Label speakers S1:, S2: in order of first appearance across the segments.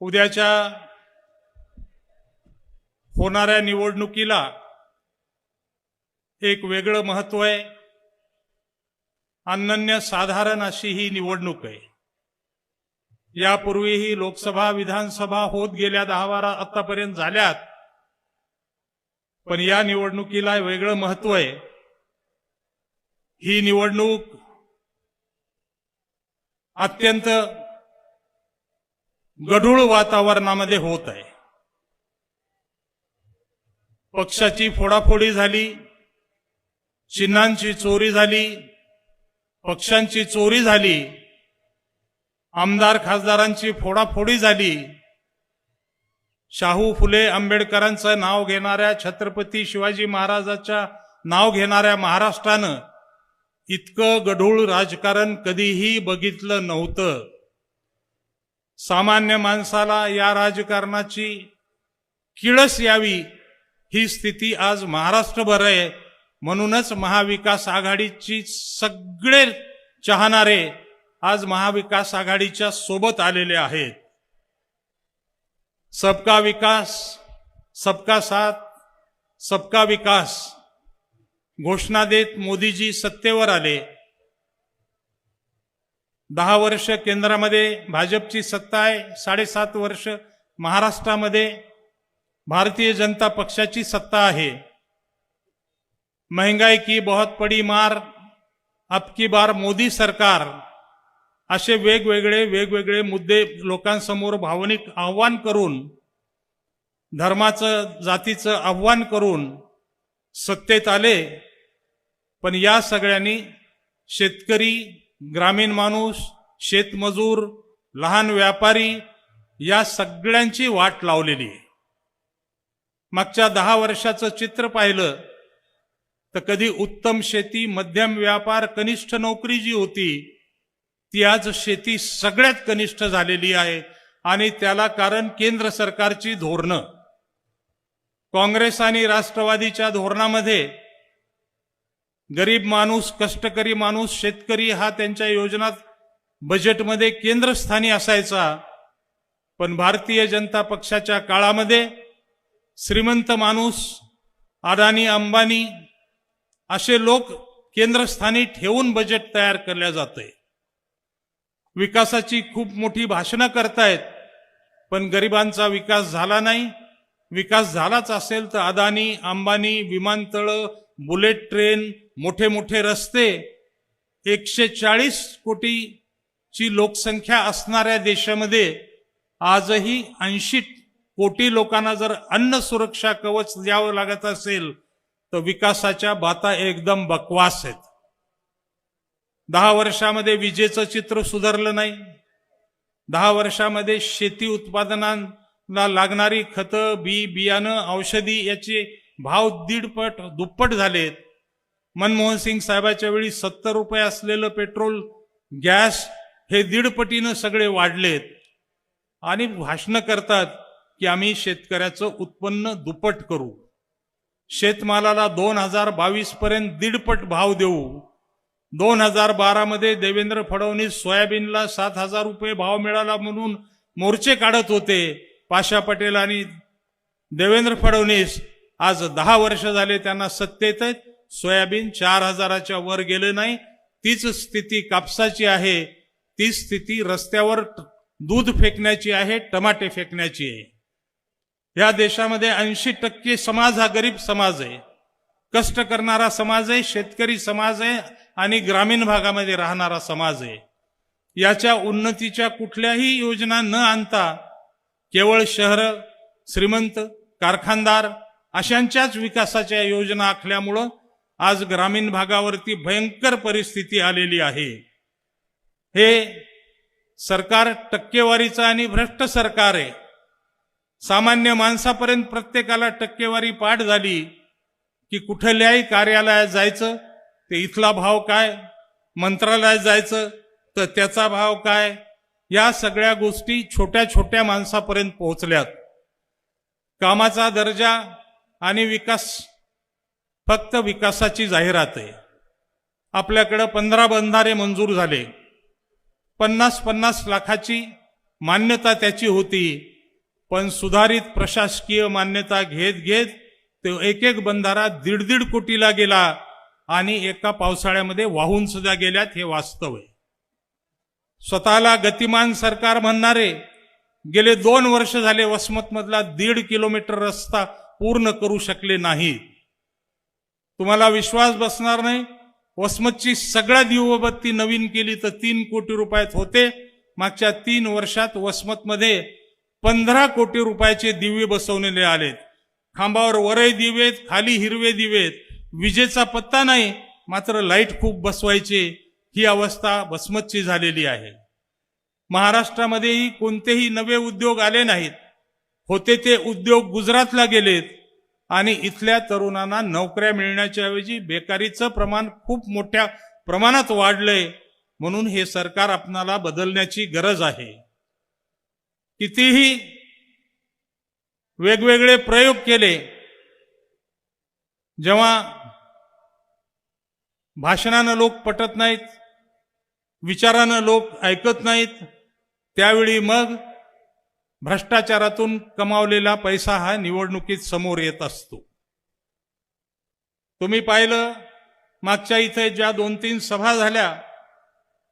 S1: उद्याच्या होणाऱ्या निवडणुकीला एक वेगळं महत्त्व आहे. अनन्य साधारण अशी ही निवडणूक आहे. यापूर्वीही लोकसभा विधानसभा होत गेल्या दहा बारा आतापर्यंत झाल्यात. पण या निवडणुकीला वेगळं महत्त्व आहे. ही निवडणूक अत्यंत गढूळ वातावरणामध्ये होत आहे. पक्षाची फोडाफोडी झाली चिन्हांची चोरी झाली पक्षांची चोरी झाली आमदार खासदारांची फोडाफोडी झाली. शाहू फुले आंबेडकरांचं नाव घेणाऱ्या छत्रपती शिवाजी महाराजाच्या नाव घेणाऱ्या महाराष्ट्रानं इतकं गढूळ राजकारण कधीही बघितलं नव्हतं. सामान्य माणसाला या राजकारणाची किळस यावी ही स्थिती आज महाराष्ट्रभर आहे. म्हणूनच महाविकास आघाडीची सगळे चाहणारे आज महाविकास आघाडीच्या सोबत आलेले आहेत. सबका विकास सबका साथ सबका विकास. घोषणा देत मोदीजी सत्तेवर आले. दहा वर्ष केंद्रामध्ये भाजपची सत्ता आहे साडेसात वर्ष महाराष्ट्रामध्ये भारतीय जनता पक्षाची सत्ता आहे. महंगाई की बहुत पडी मार अबकी बार मोदी सरकार. असे वेगवेगळे वेगवेगळे मुद्दे लोकांसमोर भावनिक आव्हान करून धर्माचं जातीचं आव्हान करून सत्तेत आले. पण या सगळ्यांनी शेतकरी ग्रामीण माणूस शेतमजूर लहान व्यापारी या सगळ्यांची वाट लावलेली आहे. मागच्या दहा वर्षाचं चित्र पाहिलं तर कधी उत्तम शेती मध्यम व्यापार कनिष्ठ नोकरी जी होती ती आज शेती सगळ्यात कनिष्ठ झालेली आहे आणि त्याला कारण केंद्र सरकारची धोरणं. काँग्रेस आणि राष्ट्रवादीच्या धोरणामध्ये गरीब माणूस कष्टकरी माणूस शेतकरी हा त्यांच्या योजनात बजेटमध्ये केंद्रस्थानी असायचा. पण भारतीय जनता पक्षाच्या काळामध्ये श्रीमंत माणूस अदानी अंबानी असे लोक केंद्रस्थानी ठेवून बजेट तयार केल्या जाते विकासाची खूप मोठी भाषणं करतायत पण गरिबांचा विकास झाला नाही. विकास झालाच असेल तर अदानी अंबानी विमानतळं बुलेट ट्रेन मोठे मोठे रस्ते एकशे चाळीस कोटीची लोकसंख्या असणाऱ्या देशामध्ये आजही ऐंशी कोटी लोकांना जर अन्न सुरक्षा कवच द्यावं लागत असेल तर विकासाच्या बाता एकदम बकवास आहेत. दहा वर्षामध्ये विजेचं चित्र सुधारलं नाही. दहा वर्षामध्ये शेती उत्पादनांना लागणारी खतं बी बियाणं औषधी याचे भाव दीडपट दुप्पट झालेत. मनमोहन सिंग साहेबाच्या वेळी सत्तर रुपये असलेलं पेट्रोल गॅस हे दीडपटीनं सगळे वाढलेत. आणि भाषणं करतात की आम्ही शेतकऱ्याचं उत्पन्न दुप्पट करू. शेतमालाला दोन हजार बावीस पर्यंत दीडपट भाव देऊ. दोन हजार बारामध्ये देवेंद्र फडणवीस सोयाबीनला सात हजार रुपये भाव मिळाला म्हणून मोर्चे काढत होते. पाशा पटेल आणि देवेंद्र फडणवीस आज दहा वर्ष झाले त्यांना सत्तेत सोयाबीन चार हजाराच्या वर गेलं नाही. तीच स्थिती कापसाची आहे. ती स्थिती रस्त्यावर दूध फेकण्याची आहे टमाटे फेकण्याची आहे. या देशामध्ये ऐंशी टक्के समाज हा गरीब समाज आहे. कष्ट करणारा समाज आहे शेतकरी समाज आहे आणि ग्रामीण भागामध्ये राहणारा समाज आहे. याच्या उन्नतीच्या कुठल्याही योजना न आणता केवळ शहर श्रीमंत कारखानदार अशांच्याच विकासाच्या योजना आखल्यामुळं आज ग्रामीण भागावरती भयंकर परिस्थिती आलेली आहे. हे सरकार टक्केवारीचं आणि भ्रष्ट सरकार आहे. सामान्य माणसापर्यंत प्रत्येकाला टक्केवारी पाठ झाली की कुठल्याही कार्यालयात जायचं ते इथला भाव काय मंत्रालयात जायचं तर त्याचा भाव काय या सगळ्या गोष्टी छोट्या छोट्या माणसापर्यंत पोहोचल्यात. कामाचा दर्जा आणि विकास फक्त विकासाची जाहिरात आहे. आपल्याकडं पंधरा बंधारे मंजूर झाले. पन्नास पन्नास लाखाची मान्यता त्याची होती पण सुधारित प्रशासकीय मान्यता घेत घेत तो एक एक बंधारा दीड दीड कोटीला गेला आणि एका पावसाळ्यामध्ये वाहून सुद्धा गेल्यात हे वास्तव आहे. स्वतःला गतिमान सरकार म्हणणारे गेले दोन वर्ष झाले वसमतमधला दीड किलोमीटर रस्ता पूर्ण करू शकले नाही. तुम्हाला विश्वास बसणार नाही. वसमतची सगळ्या दिवबत्ती नवीन केली तर तीन कोटी रुपयात होते. मागच्या तीन वर्षात वसमतमध्ये पंधरा कोटी रुपयाचे दिवे बसवलेले आलेत. खांबावर वरही दिवेत खाली हिरवे दिवेत विजेचा पत्ता नाही मात्र लाइट खूप बसवायचे ही अवस्था वसमतची झालेली आहे. महाराष्ट्रामध्येही कोणतेही नवे उद्योग आले नाहीत. होते ते उद्योग गुजरातला गेलेत आणि इथल्या तरुणांना नोकऱ्या मिळण्याच्या ऐवजी बेकारीचं प्रमाण खूप मोठ्या प्रमाणात वाढलंय. म्हणून हे सरकार आपणाला बदलण्याची गरज आहे. कितीही वेगवेगळे प्रयोग केले जेव्हा भाषणानं लोक पटत नाहीत विचारानं लोक ऐकत नाहीत त्यावेळी मग भ्रष्टाचारातून कमावलेला पैसा हा निवडणुकीत समोर येत असतो. तुम्ही पाहिलं मागच्या इथे ज्या दोन तीन सभा झाल्या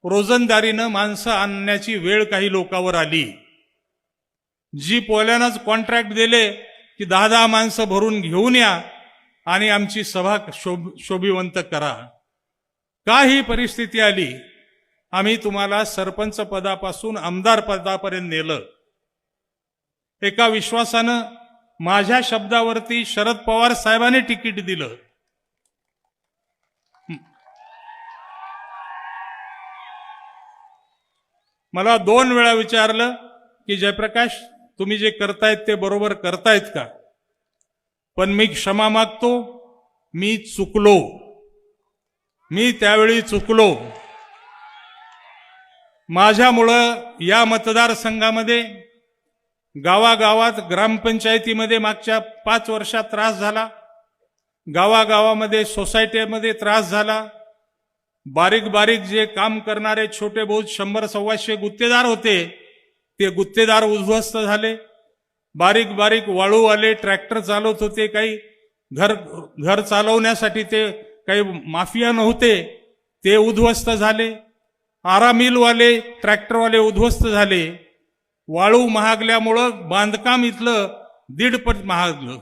S1: रोजंदारीनं माणसं आणण्याची वेळ काही लोकांवर आली. जी पोल्यानंच कॉन्ट्रॅक्ट दिले की दहा दहा माणसं भरून घेऊन या आणि आमची सभा शोभ शोभिवंत करा. का ही परिस्थिती आली? आम्ही तुम्हाला सरपंच पदापासून आमदार पदापर्यंत नेलं. एका विश्वासानं माझ्या शब्दावरती शरद पवार साहेबांनी तिकीट दिलं. मला दोन वेळा विचारलं की जयप्रकाश तुम्ही जे करतायत ते बरोबर करतायत का? पण मी क्षमा मागतो मी चुकलो. मी त्यावेळी चुकलो. माझ्यामुळं या मतदारसंघामध्ये गावागावात ग्रामपंचायतीमध्ये मागच्या पाच वर्षात त्रास झाला. गावागावामध्ये सोसायटीमध्ये त्रास झाला. बारीक बारीक जे काम करणारे छोटे बहुत शंभर सव्वाशे गुत्तेदार होते ते गुत्तेदार उद्ध्वस्त झाले. बारीक बारीक वाळू आले ट्रॅक्टर चालवत होते काही घर घर चालवण्यासाठी ते काही माफिया नव्हते ते उद्ध्वस्त झाले. आरामिलवाले ट्रॅक्टरवाले उद्ध्वस्त झाले. वाळू महागल्यामुळं बांधकाम इथलं दीडपट महागलं.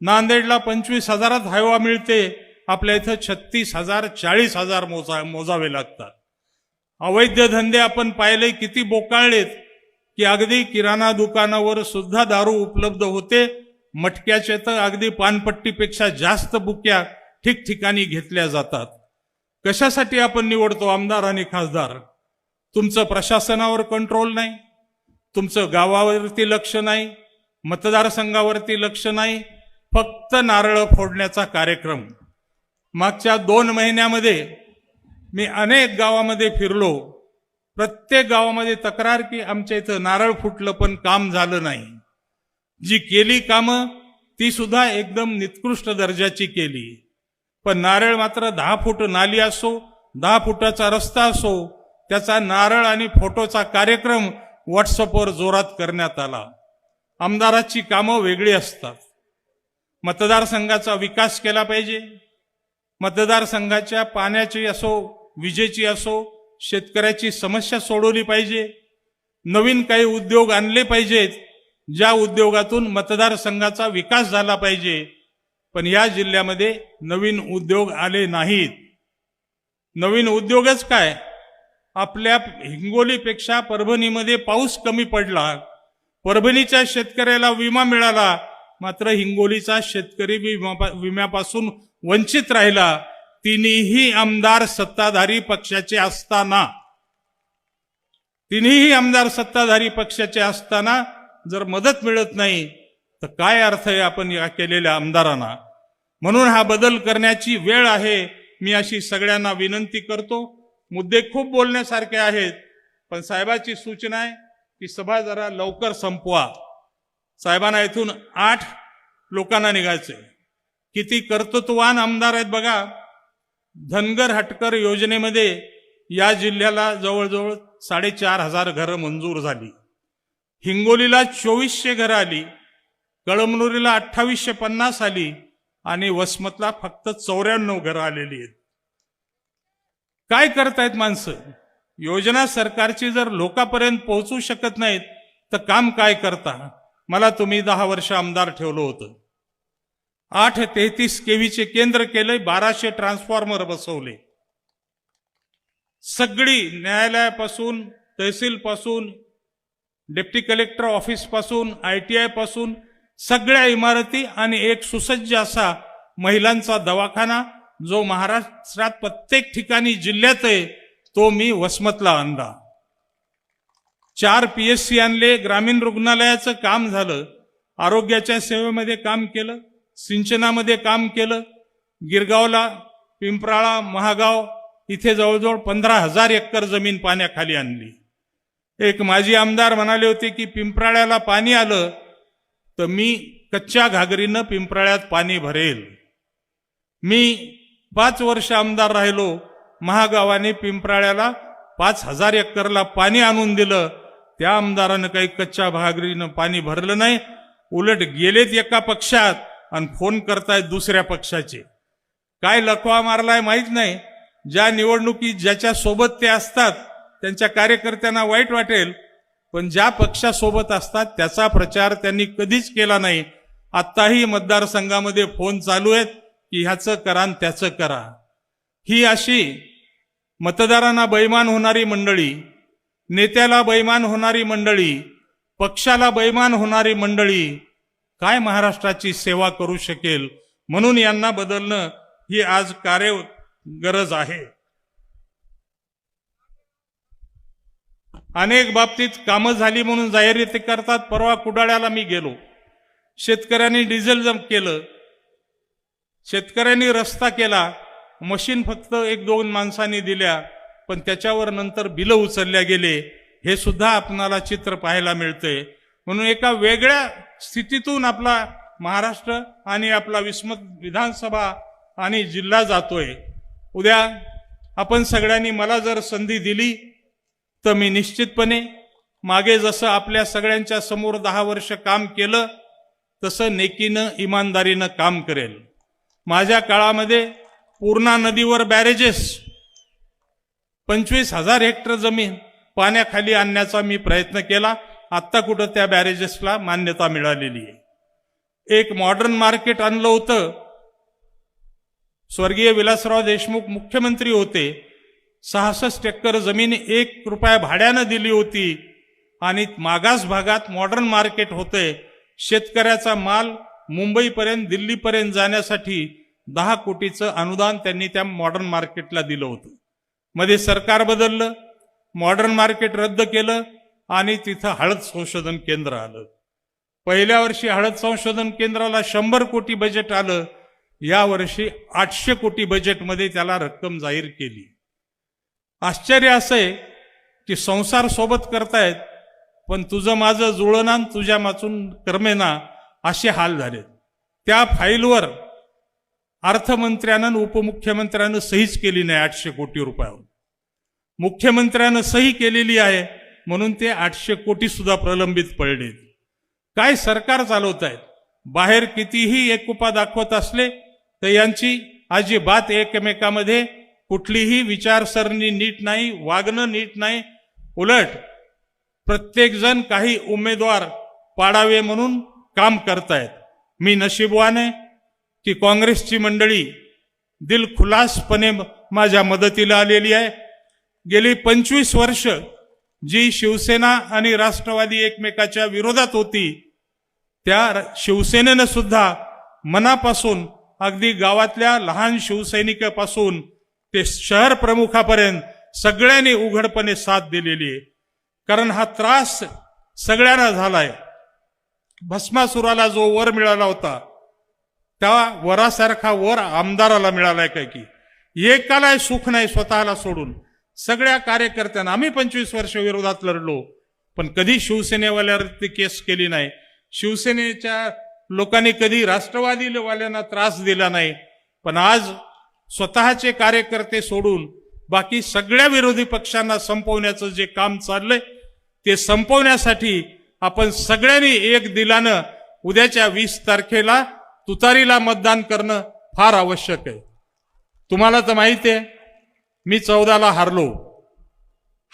S1: नांदेडला पंचवीस हजारात हायवा मिळते. आपल्या इथं छत्तीस हजार चाळीस हजार मोजा मोजावे लागतात. अवैध धंदे आपण पाहिले किती बोकाळलेत की अगदी किराणा दुकानावर सुद्धा दारू उपलब्ध होते. मटक्याचे तर अगदी पानपट्टीपेक्षा जास्त बुक्या ठिकठिकाणी घेतल्या जातात. कशासाठी आपण निवडतो आमदार आणि खासदार? तुमचं प्रशासनावर कंट्रोल नाही? तुमचं गावावरती लक्ष नाही मतदारसंघावरती लक्ष नाही फक्त नारळं फोडण्याचा कार्यक्रम. मागच्या दोन महिन्यामध्ये मी अनेक गावामध्ये फिरलो. प्रत्येक गावामध्ये तक्रार की आमच्या इथं नारळ फुटलं पण काम झालं नाही. जी केली कामं ती सुद्धा एकदम निकृष्ट दर्जाची केली. पण नारळ मात्र दहा फूट नाली असो दहा फुटाचा रस्ता असो त्याचा नारळ आणि फोटोचा कार्यक्रम व्हॉट्सअपवर जोरात करण्यात आला. आमदाराची कामं वेगळी असतात. मतदारसंघाचा विकास केला पाहिजे. मतदारसंघाच्या पाण्याची असो विजेची असो शेतकऱ्याची समस्या सोडवली पाहिजे. नवीन काही उद्योग आणले पाहिजेत ज्या उद्योगातून मतदारसंघाचा विकास झाला पाहिजे. पण या जिल्ह्यामध्ये नवीन उद्योग आले नाहीत. नवीन उद्योगच काय? आपल्या हिंगोलीपेक्षा परभणीमध्ये पाऊस कमी पडला. परभणीच्या शेतकऱ्याला विमा मिळाला. मात्र हिंगोलीचा शेतकरी विमा विम्यापासून वंचित राहिला. तिन्ही आमदार सत्ताधारी पक्षाचे असताना. तिन्ही आमदार सत्ताधारी पक्षाचे असताना जर मदत मिळत नाही तर काय अर्थ आहे आपण या केलेल्या आमदारांना? म्हणून हा बदल करण्याची वेळ आहे. मी अशी सगळ्यांना विनंती करतो. मुद्दे खूप बोलण्यासारखे आहेत पण साहेबाची सूचना आहे की सभा जरा लवकर संपवा. साहेबांना इथून आठ लोकांना निघायचे किती कर्तृत्ववान आमदार आहेत बघा. धनगर हटकर योजनेमध्ये या जिल्ह्याला जवळजवळ साडेचार हजार घरं मंजूर झाली. हिंगोलीला चोवीसशे घरं आली कळमनुरीला अठ्ठावीसशे पन्नास आली आणि वसमतला फक्त चौऱ्याण्णव घरं आलेली आहेत. काय करतायत माणसं? योजना सरकारची जर लोकांपर्यंत पोहोचू शकत नाहीत तर काम काय करता? मला तुम्ही दहा वर्ष आमदार ठेवलं होतं. आठ तेहतीस केवीचे केंद्र केले बाराशे ट्रान्सफॉर्मर बसवले. सगळी न्यायालयापासून तहसीलपासून डेप्टी कलेक्टर ऑफिसपासून आय टी आयपासून सगळ्या इमारती आणि एक सुसज्ज असा महिलांचा दवाखाना जो महाराष्ट्रात प्रत्येक ठिकाणी जिल्ह्यात आहे तो मी वसमतला आणला. चार पी एस सी आणले ग्रामीण रुग्णालयाचं काम झालं आरोग्याच्या सेवेमध्ये काम केलं सिंचनामध्ये काम केलं गिरगावला पिंपराळा महागाव इथे जवळजवळ पंधरा हजार एकर जमीन पाण्याखाली आणली. एक माजी आमदार म्हणाले होते की पिंपराळ्याला पाणी आलं तर मी कच्च्या घागरीनं पिंपराळ्यात पाणी भरेल. मी पाच वर्ष आमदार राहिलो महागावाने पिंपराळ्याला पाच हजार एकरला पाणी आणून दिलं. त्या आमदारानं काही कच्च्या भागरीनं पाणी भरलं नाही. उलट गेलेत एका पक्षात आणि फोन करतायत दुसऱ्या पक्षाचे. काय लखवा मारलाय माहीत नाही. ज्या निवडणुकी ज्याच्या सोबत ते असतात त्यांच्या कार्यकर्त्यांना वाईट वाटेल पण ज्या पक्षासोबत असतात त्याचा प्रचार त्यांनी कधीच केला नाही. आत्ताही मतदारसंघामध्ये फोन चालू आहेत. की ह्याचं करा आणि त्याचं करा. ही अशी मतदारांना बैमान होणारी मंडळी नेत्याला बैमान होणारी मंडळी पक्षाला बैमान होणारी मंडळी काय महाराष्ट्राची सेवा करू शकेल म्हणून यांना बदलणं ही आज कार्य गरज आहे. अनेक बाबतीत कामं झाली म्हणून जाहिराती करतात परवा कुडाळ्याला मी गेलो. शेतकऱ्यांनी डिझेल जम केलं. शेतकऱ्यांनी रस्ता केला मशीन फक्त एक दोन माणसांनी दिल्या पण त्याच्यावर नंतर बिलं उचलल्या गेले. हे सुद्धा आपणाला चित्र पाहायला मिळतंय. म्हणून एका वेगळ्या स्थितीतून आपला महाराष्ट्र आणि आपला विस्मत विधानसभा आणि जिल्हा जातोय. उद्या आपण सगळ्यांनी मला जर संधी दिली तर मी निश्चितपणे मागे जसं आपल्या सगळ्यांच्या समोर दहा वर्ष काम केलं तसं नेकीनं इमानदारीनं काम करेल. माझ्या काळामध्ये पूर्णा नदीवर बॅरेजेस पंचवीस हजार हेक्टर जमीन पाण्याखाली आणण्याचा मी प्रयत्न केला. आत्ता कुठं त्या बॅरेजेसला मान्यता मिळालेली आहे. एक मॉडर्न मार्केट आणलं होतं. स्वर्गीय विलासराव देशमुख मुख्यमंत्री होते. सहासष्ट एकर जमीन एक रुपया भाड्यानं दिली होती आणि मागास भागात मॉडर्न मार्केट होते. शेतकऱ्याचा माल मुंबईपर्यंत दिल्लीपर्यंत जाण्यासाठी दहा कोटीचं अनुदान त्यांनी त्या मॉडर्न मार्केटला दिलं होतं. मध्ये सरकार बदललं मॉडर्न मार्केट रद्द केलं आणि तिथं हळद संशोधन केंद्र आलं. पहिल्या वर्षी हळद संशोधन केंद्राला शंभर कोटी बजेट आलं. या वर्षी आठशे कोटी बजेटमध्ये त्याला रक्कम जाहीर केली. आश्चर्य असं आहे की संसार सोबत करतायत पण तुझं माझं जुळना तुझ्या माचून कर्मेना असे हाल झाले. त्या फाईलवर अर्थमंत्र्यानं उपमुख्यमंत्र्यानं सहीच केली नाही आठशे कोटी रुपयावर. मुख्यमंत्र्यानं सही केलेली आहे म्हणून ते आठशे कोटी सुद्धा प्रलंबित पडलेत काय सरकार चालवत आहेत बाहेर कितीही एकुपा दाखवत असले तर यांची अजिबात एकमेकामध्ये कुठलीही विचारसरणी नीट नाही वागणं नीट नाही. उलट प्रत्येकजण काही उमेदवार पाडावे म्हणून काम करतायत. मी नशीबवान आहे की काँग्रेसची मंडळी दिलखुलासपणे माझ्या मदतीला आलेली आहे. गेली पंचवीस वर्ष जी शिवसेना आणि राष्ट्रवादी एकमेकाच्या विरोधात होती त्या शिवसेनेनं सुद्धा मनापासून अगदी गावातल्या लहान शिवसैनिकापासून ते शहर प्रमुखापर्यंत सगळ्यांनी उघडपणे साथ दिलेली आहे. कारण हा त्रास सगळ्यांना झालाय. भस्मासुराला जो वर मिळाला होता त्या वरासारखा वर आमदाराला मिळालाय काय की? एकाला सुख नाही स्वतःला सोडून. सगळ्या कार्यकर्त्यांना आम्ही पंचवीस वर्ष विरोधात लढलो पण कधी शिवसेनेवाल्यावर ती केस केली नाही. शिवसेनेच्या लोकांनी कधी राष्ट्रवादीवाल्यांना त्रास दिला नाही पण आज स्वतःचे कार्यकर्ते सोडून बाकी सगळ्या विरोधी पक्षांना संपवण्याचं जे काम चाललंय ते संपवण्यासाठी आपण सगळ्यांनी एक दिलानं उद्याच्या वीस तारखेला तुतारीला मतदान करणं फार आवश्यक आहे. तुम्हाला तर माहिती आहे मी चौदाला हारलो.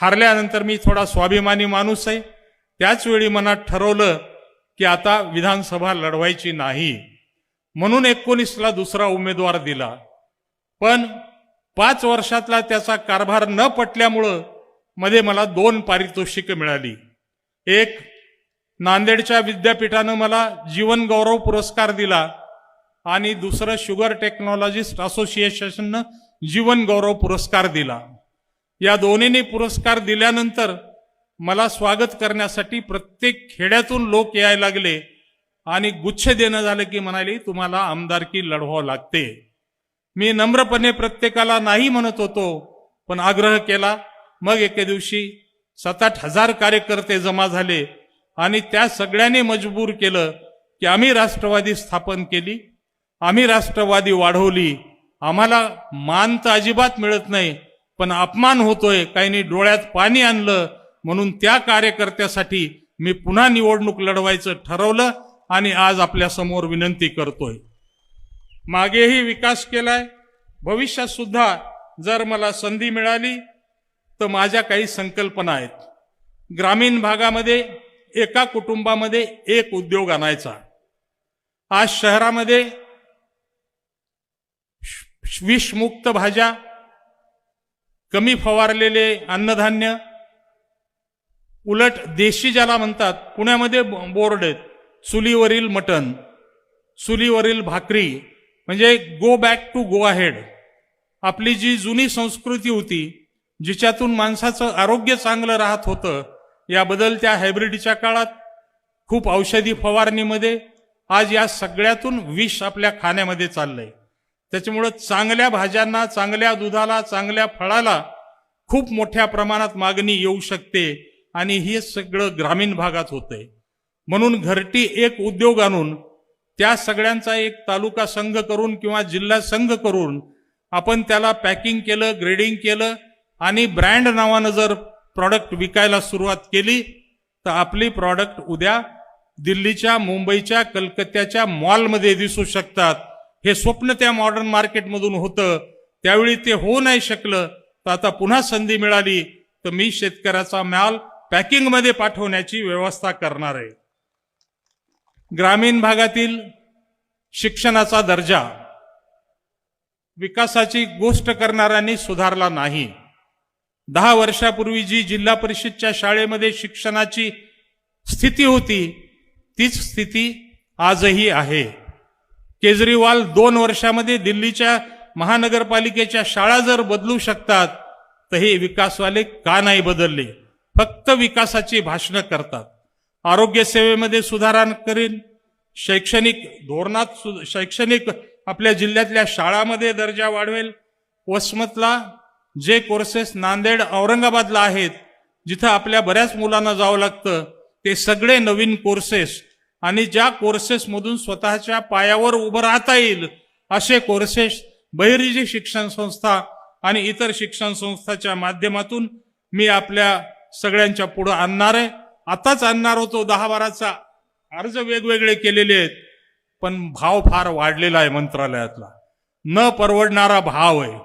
S1: हारल्यानंतर मी थोडा स्वाभिमानी माणूस आहे. त्याचवेळी मनात ठरवलं की आता विधानसभा लढवायची नाही. म्हणून एकोणीसला दुसरा उमेदवार दिला. पण पाच वर्षातला त्याचा कारभार न पटल्यामुळं मध्ये मला दोन पारितोषिकं मिळाली. एक नांदेडच्या विद्यापीठानं मला जीवन गौरव पुरस्कार दिला आणि दुसरं शुगर टेक्नॉलॉजिस्ट असोसिएशननं जीवन गौरव पुरस्कार दिला. या दोन्हीने पुरस्कार दिल्यानंतर मला स्वागत करण्यासाठी प्रत्येक खेड्यातून लोक यायला लागले आणि गुच्छ देणं झालं की म्हणाली तुम्हाला आमदारकी लढवावं लागते. मी नम्रपणे प्रत्येकाला नाही म्हणत होतो पण आग्रह केला. मग एके दिवशी सात आठ हजार कार्यकर्ते जमा झाले. आणि त्या सगळ्यांनी मजबूर केलं की आम्ही राष्ट्रवादी स्थापन केली आम्ही राष्ट्रवादी वाढवली. आम्हाला मान तर अजिबात मिळत नाही पण अपमान होतोय काहींनी डोळ्यात पाणी आणलं. म्हणून त्या कार्यकर्त्यासाठी मी पुन्हा निवडणूक लढवायचं ठरवलं आणि आज आपल्यासमोर विनंती करतोय. मागेही विकास केलाय. भविष्यात सुद्धा जर मला संधी मिळाली तर माझ्या काही संकल्पना आहेत. ग्रामीण भागामध्ये एका कुटुंबामध्ये एक उद्योग आणायचा. आज शहरामध्ये विषमुक्त भाज्या कमी फवारलेले अन्नधान्य उलट देशी ज्याला म्हणतात पुण्यामध्ये बोर्ड आहेत. चुलीवरील मटण चुलीवरील भाकरी म्हणजे go back to go ahead आपली जी जुनी संस्कृती होती जिच्यातून माणसाचं आरोग्य चांगलं राहत होतं या बदलत्या हायब्रिडच्या काळात खूप औषधी फवारणीमध्ये आज या सगळ्यातून विष आपल्या खाण्यामध्ये चाललंय. त्याच्यामुळं चांगल्या भाज्यांना चांगल्या दुधाला चांगल्या फळाला खूप मोठ्या प्रमाणात मागणी येऊ शकते आणि हे सगळं ग्रामीण भागात होतंय. म्हणून घरटी एक उद्योग आणून त्या सगळ्यांचा एक तालुका संघ करून किंवा जिल्हा संघ करून आपण त्याला पॅकिंग केलं ग्रेडिंग केलं आणि ब्रँड नावानं जर प्रॉडक्ट विकायला सुरुवात केली तर आपली प्रॉडक्ट उद्या दिल्लीच्या मुंबईच्या कलकत्त्याच्या मॉलमध्ये दिसू शकतात. हे स्वप्न त्या मॉडर्न मार्केटमधून होतं. त्यावेळी ते होऊ नाही शकलं. तर आता पुन्हा संधी मिळाली. तर मी शेतकऱ्याचा माल पॅकिंगमध्ये पाठवण्याची व्यवस्था करणार आहे. ग्रामीण भागातील शिक्षणाचा दर्जा विकासाची गोष्ट करणाऱ्यांनी सुधारला नाही. दहा वर्षापूर्वी जी जिल्हा परिषदच्या शाळेमध्ये शिक्षणाची स्थिती होती तीच स्थिती आजही आहे. केजरीवाल दोन वर्षामध्ये दिल्लीच्या महानगरपालिकेच्या शाळा जर बदलू शकतात तर हे विकासवाले का नाही बदलले? फक्त विकासाची भाषणं करतात. आरोग्य सेवेमध्ये सुधारणा करीन. शैक्षणिक धोरणात सु- शैक्षणिक आपल्या जिल्ह्यातल्या शाळामध्ये दर्जा वाढवेल. वसमतला जे कोर्सेस नांदेड औरंगाबादला आहेत जिथं आपल्या बऱ्याच मुलांना जावं लागतं ते सगळे नवीन कोर्सेस आणि ज्या कोर्सेसमधून स्वतःच्या पायावर उभं राहता येईल असे कोर्सेस बहिर्जी शिक्षण संस्था आणि इतर शिक्षण संस्थाच्या माध्यमातून मी आपल्या सगळ्यांच्या पुढं आणणार आहे. आताच आणणार होतो दहा बाराचा अर्ज वेगवेगळे केलेले आहेत पण भाव फार वाढलेला आहे मंत्रालयातला. न परवडणारा भाव आहे.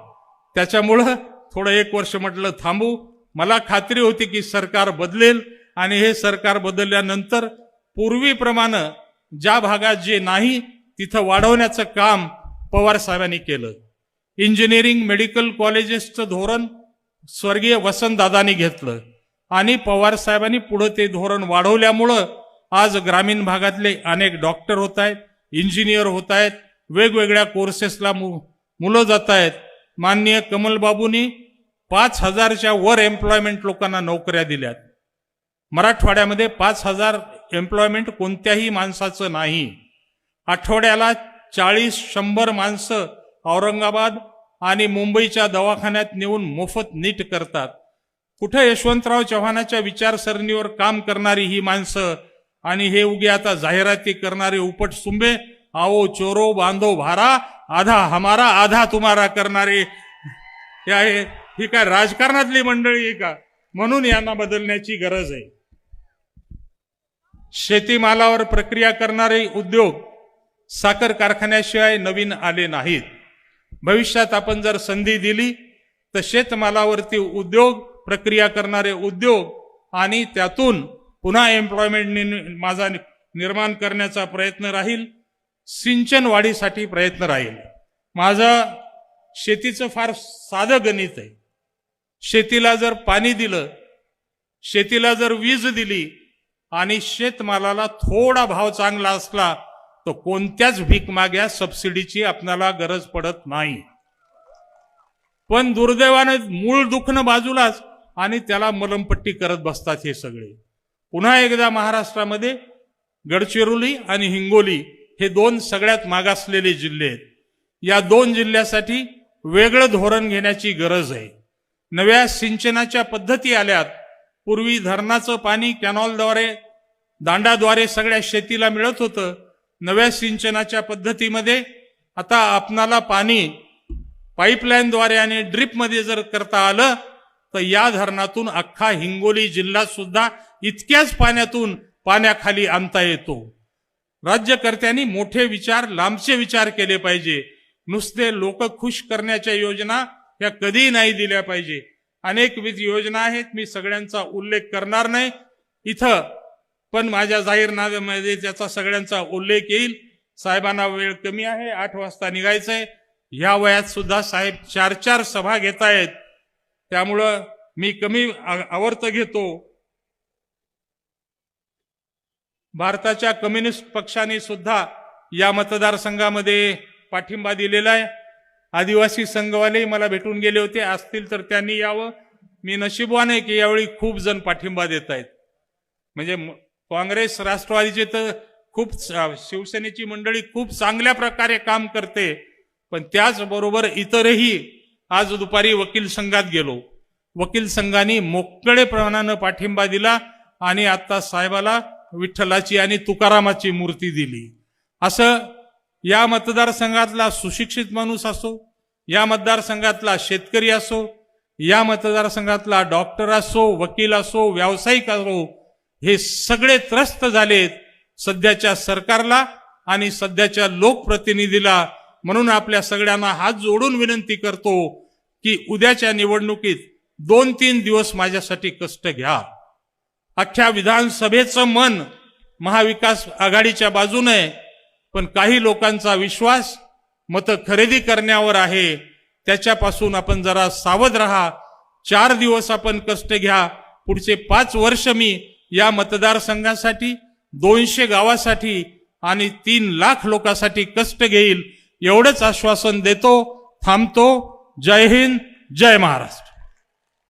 S1: त्याच्यामुळं थोडं एक वर्ष म्हटलं थांबू. मला खात्री होती की सरकार बदलेल आणि हे सरकार बदलल्यानंतर पूर्वीप्रमाणे ज्या भागात जे नाही तिथं वाढवण्याचं काम पवार साहेबांनी केलं. इंजिनिअरिंग मेडिकल कॉलेजेसचं धोरण स्वर्गीय वसंतदादांनी घेतलं. आणि पवार साहेबांनी पुढं ते धोरण वाढवल्यामुळं आज ग्रामीण भागातले अनेक डॉक्टर होत आहेत इंजिनियर होत आहेत वेगवेगळ्या कोर्सेसला मु- मुलं जात आहेत. माननीय कमलबाबूंनी पाच हजारच्या वर एम्प्लॉयमेंट लोकांना नोकऱ्या दिल्यात. मराठवाड्यामध्ये पाच हजार एम्प्लॉयमेंट कोणत्याही माणसाचं नाही. आठवड्याला चाळीस शंभर माणसं औरंगाबाद आणि मुंबईच्या दवाखान्यात नेऊन मोफत नीट करतात. कुठं यशवंतराव चव्हाणाच्या विचारसरणीवर काम करणारी ही माणसं आणि हे उगे आता जाहिराती करणारे उपट सुंबे आओ चोरो बांधो भारा आधा हमारा आधा तुम्हारा करणारे हे आहे ही काय राजकारणातली मंडळी आहे का? म्हणून यांना बदलण्याची गरज आहे. शेतीमालावर प्रक्रिया करणारे उद्योग साखर कारखान्याशिवाय नवीन आले नाहीत. भविष्यात आपण जर संधी दिली तर शेतमालावरती उद्योग प्रक्रिया करणारे उद्योग आणि त्यातून पुन्हा एम्प्लॉयमेंट माझा निर्माण करण्याचा प्रयत्न राहील. सिंचन वाढीसाठी प्रयत्न राहील. माझं शेतीचं फार साधं गणित आहे. शेतीला जर पाणी दिलं शेतीला जर वीज दिली आणि शेतमालाला थोडा भाव चांगला असला तर कोणत्याच भीकमाग्या सबसिडीची आपल्याला गरज पडत नाही. पण दुर्दैवाने मूळ दुखणं बाजूलाच आणि त्याला मलमपट्टी करत बसतात हे सगळे. पुन्हा एकदा महाराष्ट्रामध्ये गडचिरोली आणि हिंगोली हे दोन सगळ्यात मागासलेले जिल्हे आहेत. या दोन जिल्ह्यासाठी वेगळं धोरण घेण्याची गरज आहे. नव्या सिंचनाच्या पद्धती आल्यात पूर्वी धरणाचं पाणी कॅनॉलद्वारे दांडाद्वारे सगळ्या शेतीला मिळत होतं. नव्या सिंचनाच्या पद्धतीमध्ये आता आपणाला पाणी पाईपलाईनद्वारे आणि ड्रीपमध्ये जर करता आलं तर या धरणातून अख्खा हिंगोली जिल्हा सुद्धा इतक्याच पाण्यातून पाण्याखाली आणता येतो. राज्यकर्त्यांनी मोठे विचार लांबचे विचार केले पाहिजे. नुसते लोक खुश करण्याच्या योजना या कधीही नाही दिल्या पाहिजे. अनेकविध योजना आहेत मी सगळ्यांचा उल्लेख करणार नाही. इथं पण माझ्या जाहीरनाम्यामध्ये त्याचा सगळ्यांचा उल्लेख येईल. साहेबांना वेळ कमी आहे आठ वाजता निघायचंय. या वयात सुद्धा साहेब चार चार सभा घेतायत. त्यामुळं मी कमी आवर्त घेतो. भारताच्या कम्युनिस्ट पक्षाने सुद्धा या मतदारसंघामध्ये पाठिंबा दिलेला आहे. आदिवासी संघवाले मला भेटून गेले होते. असतील तर त्यांनी यावं. मी नशीबवान आहे की यावेळी खूप जण पाठिंबा देत आहेत. म्हणजे म- काँग्रेस राष्ट्रवादीचे तर खूप शिवसेनेची मंडळी खूप चांगल्या प्रकारे काम करते. पण त्याचबरोबर इतरही आज दुपारी वकील संघात गेलो. वकील संघाने मोकळेपणानं पाठिंबा दिला आणि आता साहेबाला विठ्ठलाची आणि तुकारामाची मूर्ती दिली. असं या मतदारसंघातला सुशिक्षित माणूस असो या मतदारसंघातला शेतकरी असो या मतदारसंघातला डॉक्टर असो वकील असो व्यावसायिक असो हे सगळे त्रस्त झालेत सध्याच्या सरकारला आणि सध्याच्या लोकप्रतिनिधीला. म्हणून आपल्या सगळ्यांना हात जोडून विनंती करतो की उद्याच्या निवडणुकीत दोन तीन दिवस माझ्यासाठी कष्ट घ्या. अख्ख्या विधानसभेचं मन महाविकास आघाडीच्या बाजूने आहे. पण काही लोकांचा विश्वास मतं खरेदी करण्यावर आहे. त्याच्यापासून आपण जरा सावध राहा. चार दिवस आपण कष्ट घ्या. पुढचे पाच वर्ष मी या मतदारसंघासाठी दोनशे गावासाठी आणि तीन लाख लोकांसाठी कष्ट घेईल. एवढंच आश्वासन देतो थांबतो. जय हिंद जय महाराष्ट्र.